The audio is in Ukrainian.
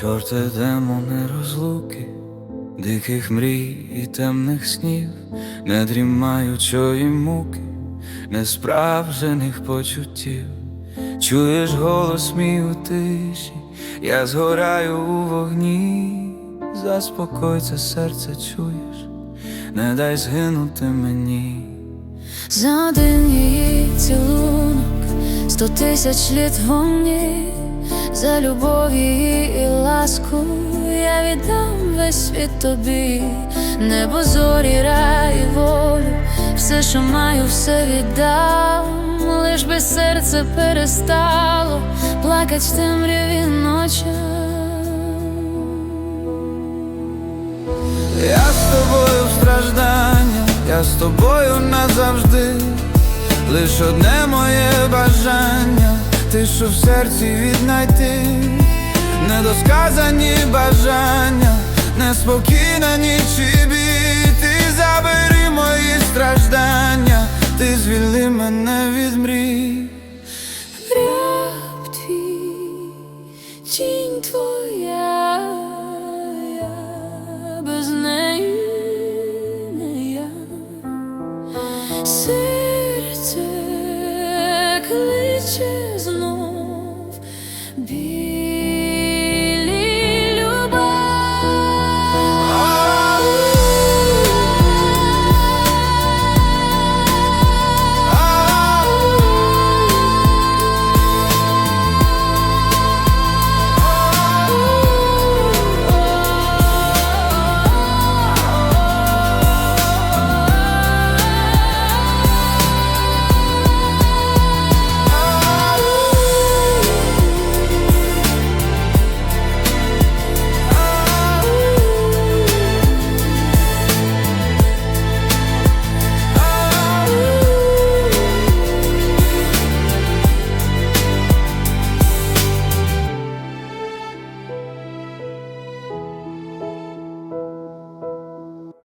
Чорте демони розлуки, диких мрій і темних снів, не дрімаючої муки, несправжених почуттів. Чуєш голос мій у тиші, я згораю у вогні, заспокой це серце чуєш, не дай згинути мені. За один її цілунок, сто тисяч літ вогні, за любов її і ласку. Я віддам весь світ тобі, небо зорі, рай волю, все, що маю, все віддам, лиш би серце перестало плакать в темряві ночі. Я з тобою в страждання, я з тобою назавжди, лиш одне моє бажання, тишу в серці віднайти, недосказані бажання, неспокійна ніч і біль